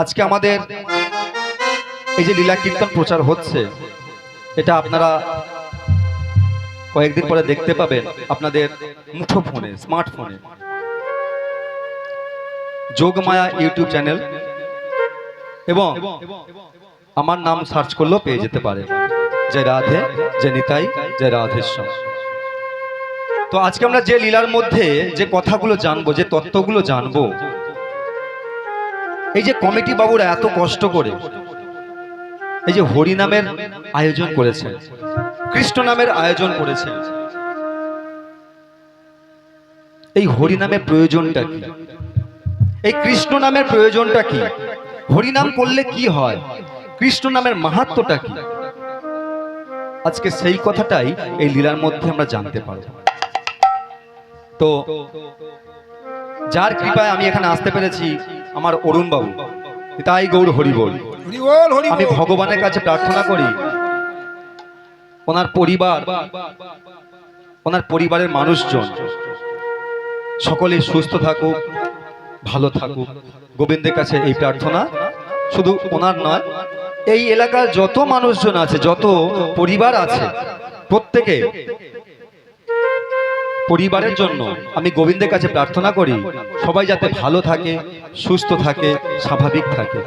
আজকে আমাদের এই যে লীলা কীর্তন প্রচার হচ্ছে, এটা আপনারা কয়েকদিন পরে দেখতে পাবেন আপনাদের মুঠো ফোনে স্মার্টফোনে। যোগমায়া ইউটিউব চ্যানেল এবং আমার নাম সার্চ করলেও পেয়ে যেতে পারে। যে রাধে যে নিতাই যে রাধেশ্বর। তো আজকে আমরা যে লীলার মধ্যে যে কথাগুলো জানব, যে তত্ত্বগুলো জানব এই যে কমিটি বাবুরা এত কষ্ট করে, এই যে হরি নামের আয়োজন করেছেন, কৃষ্ণ নামের আয়োজন করেছেন, এই হরি নামের প্রয়োজনটা কি? এই কৃষ্ণ নামের প্রয়োজনটা কি? হরি নাম করলে কি হয়? কৃষ্ণ নামের মাহাত্মটা কি? আজকে সেই কথাটাই এই লীলার মধ্যে আমরা জানতে পারব। তো যার কৃপায় আমি এখানে আসতে পেরেছি আমার অরুণ বাবু তাই গৌর হরি বল। হরি বল হরি আমি ভগবানের কাছে প্রার্থনা করি ওনার পরিবার ওনার পরিবারের মানুষজন সকলে সুস্থ থাকুক ভালো থাকুক। গোবিন্দের কাছে এই প্রার্থনা শুধু ওনার নয় এই এলাকার যত মানুষজন আছে যত পরিবার আছে প্রত্যেকে পরিবারের জন্য আমি গোবিন্দের কাছে প্রার্থনা করি, সবাই যাতে ভালো থাকে, সুস্থ থাকে, স্বাভাবিক থাকে।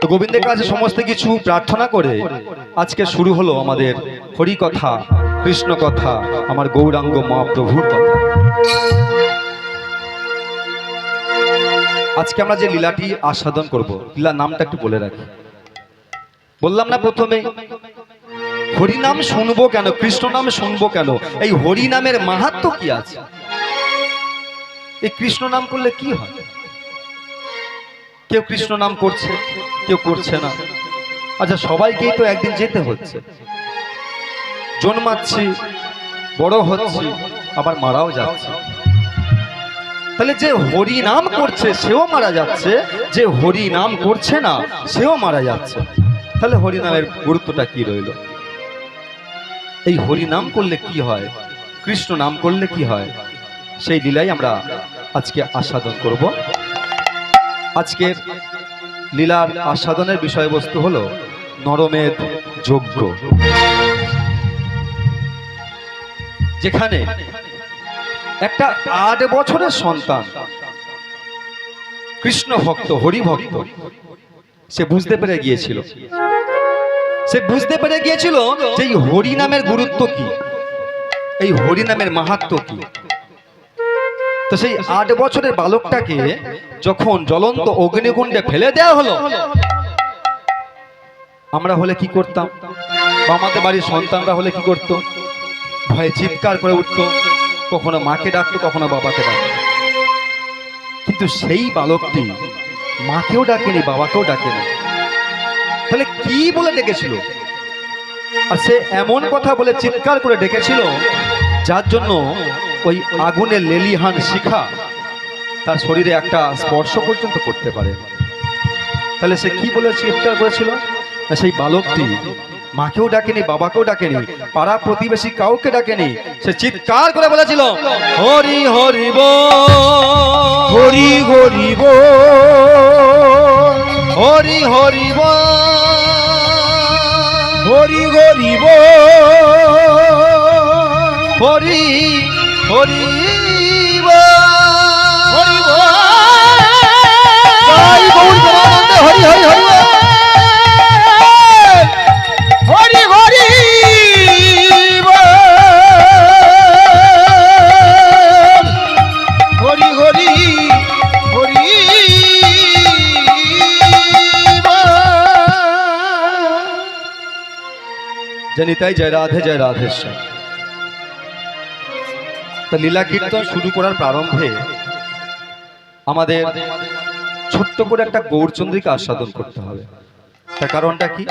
তো গোবিন্দের কাছে সমস্ত কিছু প্রার্থনা করে আজকে শুরু হলো আমাদের হরি কথা কৃষ্ণ কথা আমার গৌরাঙ্গ মহাপ্রভুর কথা। আজকে আমরা যে লীলাটি আস্বাদন করব, লীলার নামটা একটু বলে রাখি। বললাম না প্রথমে হরি নাম শুনব কেন? কৃষ্ণ নাম শুনব কেন? এই হরি নামের মাহাত্ম কি আছে? এই কৃষ্ণ নাম করলে কি হয়? কেউ কৃষ্ণ নাম করছে, কেউ করছে না। আচ্ছা সবাইকেই তো একদিন যেতে হচ্ছে। জন্মাচ্ছি, বড় হচ্ছি, আবার মারাও যাচ্ছে। তাহলে যে হরি নাম করছে, সেও মারা যাচ্ছে। যে হরি নাম করছে না, সেও মারা যাচ্ছে। তাহলে হরি নামের গুরুত্বটা কি রইল? এই হরি নাম করলে কি হয়? কৃষ্ণ নাম করলে কি হয়? সেই লীলাই আমরা আজকে আস্বাদন করব। আজকের লীলার আস্বাদনের বিষয়বস্তু হল নরমেদ যজ্ঞ। যেখানে একটা আট বছরের সন্তান, কৃষ্ণ ভক্ত হরি ভক্ত সে বুঝতে পেরে গিয়েছিল। সে বুঝতে পেরে গিয়েছিল যে এই হরি নামের গুরুত্ব কি। এই হরি নামের মাহাত্ম কি। তো সেই আট বছরের বালকটাকে যখন জ্বলন্ত অগ্নিকুণ্ডে ফেলে দেওয়া হলো, আমরা হলে কি করতাম? আমাদের বাড়ির সন্তানরা হলে কি করতো? ভয়ে চিৎকার করে উঠতো, কখনো মাকে ডাকতো, কখনো বাবাকে ডাকতো। কিন্তু সেই বালকটি মাকেও ডাকেনি, বাবাকেও ডাকেনি। তাহলে কি বলে ডেকেছিল? আর সে এমন কথা বলে চিৎকার করে ডেকেছিল, যার জন্য ওই আগুনের লেলিহান শিখা তার শরীরে একটা স্পর্শ পর্যন্ত করতে পারে। তাহলে সে কি বলে চিৎকার করেছিল? সেই বালকটি মাকেও ডাকেনি, বাবাকেও ডাকেনি, পাড়া প্রতিবেশী কাউকে ডাকেনি, সে চিৎকার করে বলেছিল, হরি হরি হরি হরি হরি হরি বল হরি হরি বল। হরি হরি হরি হরি হরি জানি তাই জয় রাধে, জয় রাধেশ্বর তা লীলা কীর্তন শুরু করার প্রারম্ভে আমাদের ছোট্ট করে একটা গৌরচন্দ্রীকে আস্বাদন করতে হবে। তার কারণটা কি?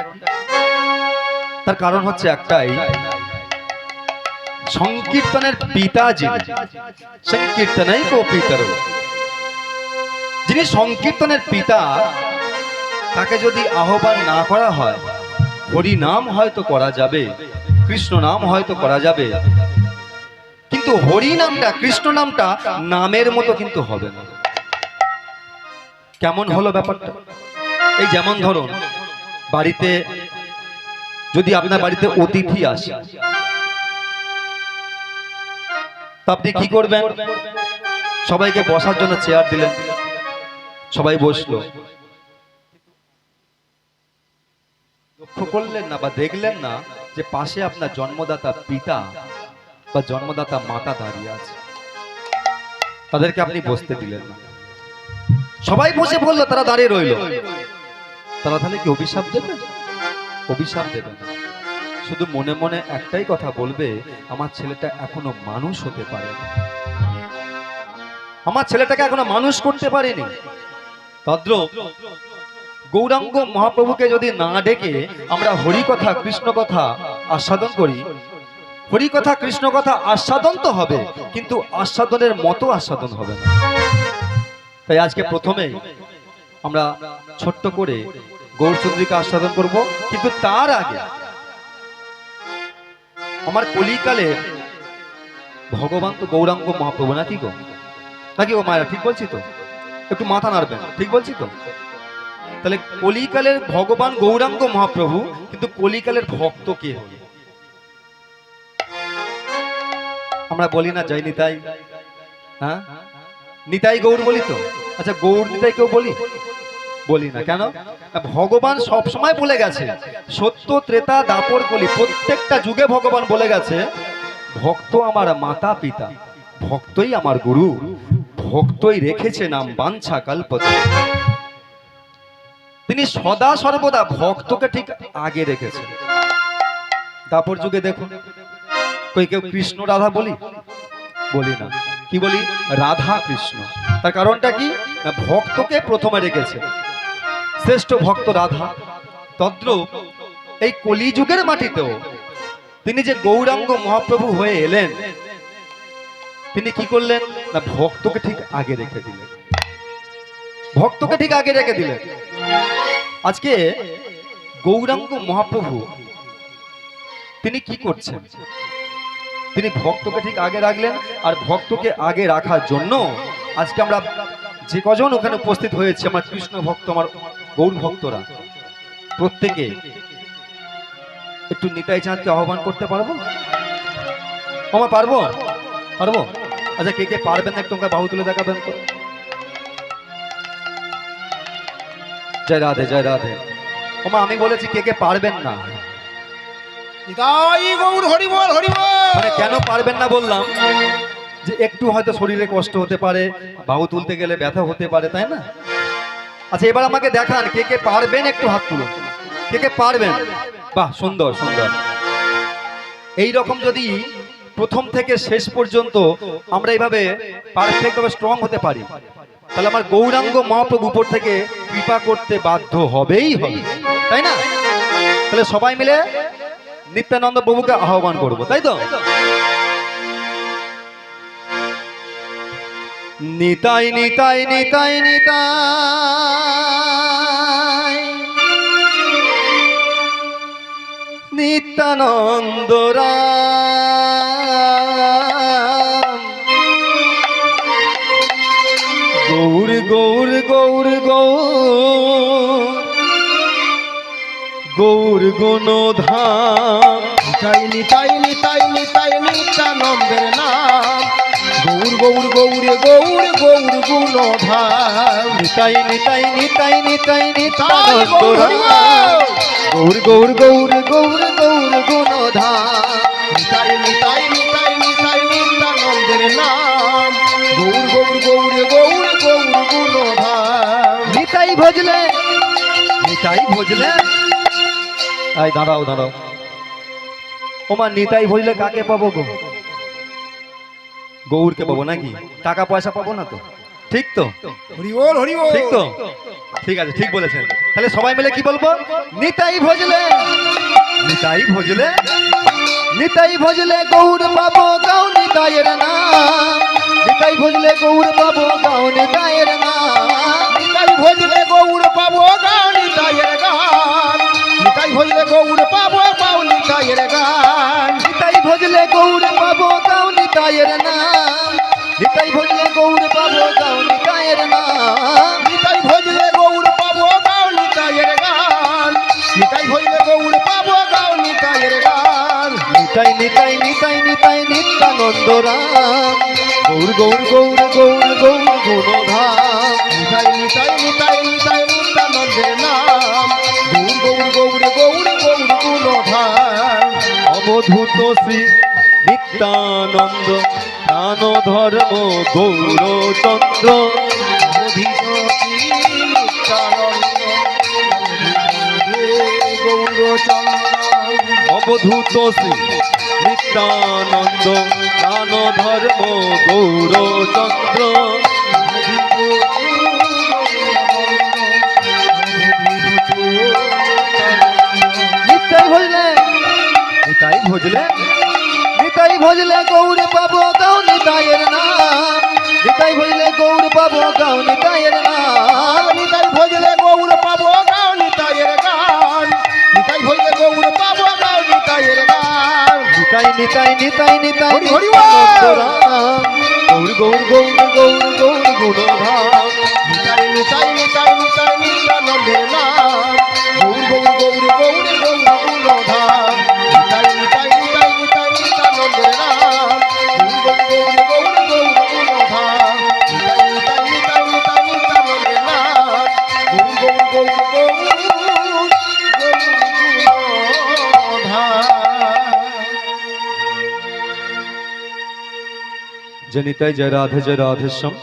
তার কারণ হচ্ছে একটাই, সংকীর্তনের পিতা যিনি সংকীর্তনাই কো পিতার যিনি সংকীর্তনের পিতা, তাকে যদি আহ্বান না করা হয় হরি নাম হয়তো করা যাবে, কৃষ্ণ নাম হয়তো করা যাবে। কিন্তু হরি নামটা, কৃষ্ণ নামটা নামের মতো কিন্তু হবে না। কেমন হলো ব্যাপারটা? এই যেমন ধরুন, বাড়িতে যদি আপনার বাড়িতে অতিথি আসে আপনি কি করবেন? সবাইকে বসার জন্য চেয়ার দিলেন, সবাই বসল। লক্ষ্য করলেন না বা দেখলেন না যে পাশে আপনার জন্মদাতা পিতা বা জন্মদাতা মাতা দাঁড়িয়ে আছে। তাদেরকে আপনি বসতে দিলেন না। সবাই বসে পড়ল, তারা দাঁড়িয়ে রইল। তারা তাহলে কি অভিশাপ দেবে? অভিশাপ দেবে না। শুধু মনে মনে একটাই কথা বলবে, আমার ছেলেটা এখনও মানুষ হতে পারে আমার ছেলেটাকে এখনও মানুষ করতে পারেনি। তদ্র গৌরাঙ্গ মহাপ্রভুকে যদি না ডেকে আমরা হরি কথা কৃষ্ণ কথা আস্বাদন করি হরি কথা কৃষ্ণ কথা আস্বাদন তো হবে, কিন্তু আস্বাদনের মতো আস্বাদন হবে না। তাই আজকে প্রথমে আমরা ছোট্ট করে গৌরচন্দ্রিকা আস্বাদন করব, কিন্তু তার আগে আমার কলিকালে ভগবান তো গৌরাঙ্গ মহাপ্রভু নাকি গো? নাকি ও মায়েরা ঠিক বলছি তো? একটু মাথা নাড়বেন, ঠিক বলছি তো? তাহলে কলিকালের ভগবান গৌরাঙ্গ মহাপ্রভু, কিন্তু কলিকালের ভক্ত কে হল আমরা বলি না জয় নিতাই। হ্যাঁ? নিতাই গৌর বলি তো? আচ্ছা গৌর নিতাই কেউ বলি? বলি না। কেন? ভগবান সব সময় বলে গেছে, সত্য, ত্রেতা, দাপর, কলি, প্রত্যেকটা যুগে ভগবান বলে গেছে, ভক্ত আমার মাতা পিতা, ভক্তই আমার গুরু, ভক্তই রেখেছে নাম বাঞ্ছা কল্পতে। তিনি সদা সর্বদা ভক্তকে ঠিক আগে রেখেছেন। দাপর যুগে দেখুন, কই কেউ কৃষ্ণ রাধা বলি? বলি না। কি বলি? রাধা কৃষ্ণ। তার কারণটা কি? ভক্তকে প্রথমে রেখেছে। শ্রেষ্ঠ ভক্ত রাধা। তদ্র এই কলিযুগের মাটিতেও তিনি যে গৌরাঙ্গ মহাপ্রভু হয়ে এলেন, তিনি কি করলেন? না, ভক্তকে ঠিক আগে রেখে দিলেন। ভক্তকে ঠিক আগে রেখে দিলেন। আজকে গৌরাঙ্গ মহাপ্রভু, তিনি কি করছেন? তিনি ভক্তকে ঠিক আগে রাখলেন, আর ভক্তকে আগে রাখার জন্য আজকে আমরা যে কজন ওখানে উপস্থিত হয়েছে, আমার কৃষ্ণ ভক্ত, আমার গৌর ভক্তরা, প্রত্যেকে একটু নিতাই চাঁদকে আহ্বান করতে পারব? আমার পারব? পারব? আচ্ছা কে কে পারবেন একটু বাহু তুলে দেখাবেন জয় রাধে জয় রাধে। ওমা আমি বলেছি কে কে পারবেন না। মানে কেন পারবেন না বললাম? যে একটু হয়তো শরীরে কষ্ট হতে পারে বাহু তুলতে গেলে ব্যথা হতে পারে তাই না? আচ্ছা এবার আমাকে দেখান কে কে পারবেন? একটু হাত তুলুন কে কে পারবেন? বাহ সুন্দর সুন্দর। এই রকম যদি প্রথম থেকে শেষ পর্যন্ত আমরা এইভাবে পারফেক্ট ভাবে স্ট্রং হতে পারি তাহলে আমার গৌরাঙ্গ মহাপ্রভু উপর থেকে কৃপা করতে বাধ্য হবেই হবে। তাই না? তাহলে সবাই মিলে নিত্যানন্দ প্রভুকে আহ্বান করব, তাই তো? নিতাই নিতাই নিতাই নিতাই। নিত্যানন্দ রাম। গৌর গৌর গৌর গৌর গৌর গুণধাম নিতাই নিতাই নিতাই নিতাই নিত্যানন্দের নাম গৌর গৌর গৌরে গৌর গৌর গুণধাম নিতাই নিতাই নিতাই নিতাই তাই নিতানন্দ গৌর। গৌর গৌর গৌর গৌর গৌর গুণধাম নিতাই নিতাই নিতাই নিতাই নিত্যানন্দের নাম গৌর গৌর গৌর ভজলে? নিতাই ভজলে? আই দাঁড়াও দাঁড়াও। ওমা নিতাই ভজলে কাকে পাবো গো? গৌরকে পাবো নাকি? টাকা পয়সা পাবো না তো? ঠিক তো? হরি বল হরি বল। ঠিক তো? ঠিক আছে ঠিক বলেছেন। তাহলে সবাই মিলে কি বলব? নিতাই ভজলে। নিতাই ভজলে। নিতাই ভজলে গৌর পাবো গাও নিতাইয়ের নাম। নিতাই ভজলে গৌর পাবো গাও নিতাইয়ের নাম। নিতাই ভজলে গৌর পাবো গাউলি তাইয়ের গান। নিতাই ভজলে গৌর পাবো বাউলি তাইয়ের গান। নিতাই ভজলে গৌর পাবো গাউলি তাইয়ের নাম। নিতাই ভজলে গৌর পাবো গাউলি তাইয়ের নাম। নিতাই ভজলে গৌর পাবো গাউলি তাইয়ের গান। নিতাই ভজলে গৌর পাবো গাউলি তাইয়ের গান। নিতাই নিতাই নিতাই নিত্যানন্দ রাম। গৌর গৌর গৌর গৌর গৌর গুণধাম নিতাই নিতাই নিতাই নিতাই নিত্যানন্দের নাম। গৌর গৌর গৌর গৌর গৌর গুণধাম অবধূত শ্রী নিত্যানন্দ প্রাণ ধর্ম গৌরচন্দ্র। অবধূত শ্রী নিত্যানন্দ প্রাণ ধর্ম গৌরচন্দ্র নিতাই ভজলে নিতাই ভজলে নিতাই ভজলে গৌর পাবো গাও নিতাইয়ের নাম। নিতাই ভজলে গৌর পাবো গাও নিতাইয়ের নাম। নিতাই ভজলে গৌর পাবো নিতাই নিতাই নিতাই নিতাই হরি হরি। গৌর গৌর গৌর গৌর গৌর গুণধাম যে নিতাই জয় রাধে জয় রাধেশ্যাম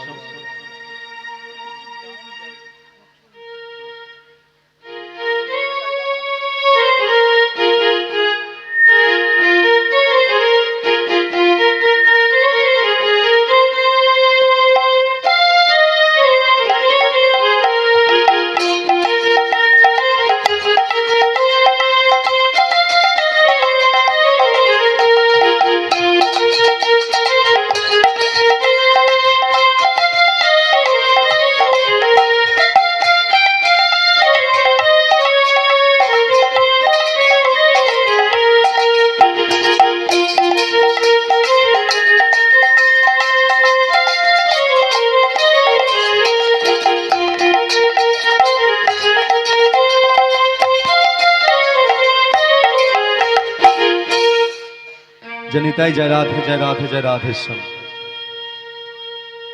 যে নিতাই জয় রাধে জয় রাধে, জয় রাধেশ্যাম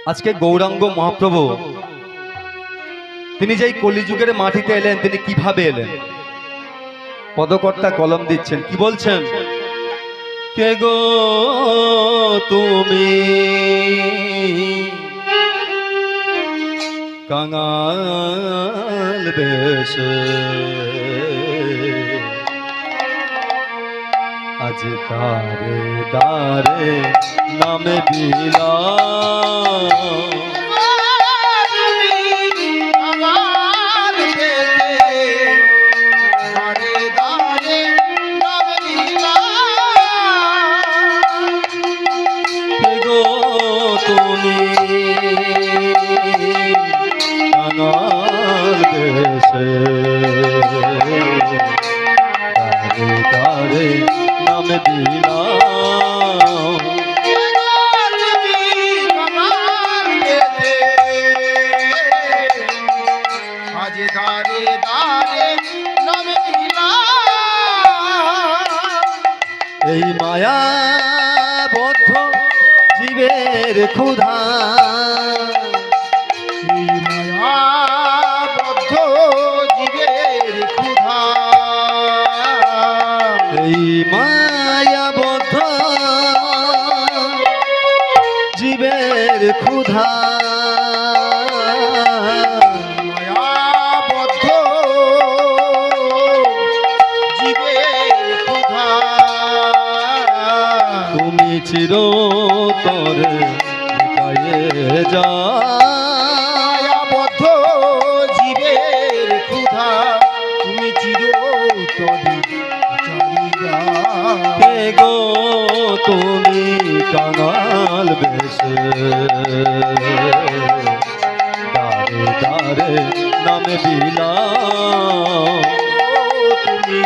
আজকে গৌরাঙ্গ মহাপ্রভু, তিনি যেই কলিযুগের মাটিতে এলেন, তিনি কীভাবে এলেন? পদকর্তা কলম দিচ্ছেন, কি বলছেন? কে গো তুমি? কাঙাল বেশ। আজ তারে দারে নামে দিলা নামে গো তুমি কাঙাল বেশে। দারে দারে নামে বিলা তুমি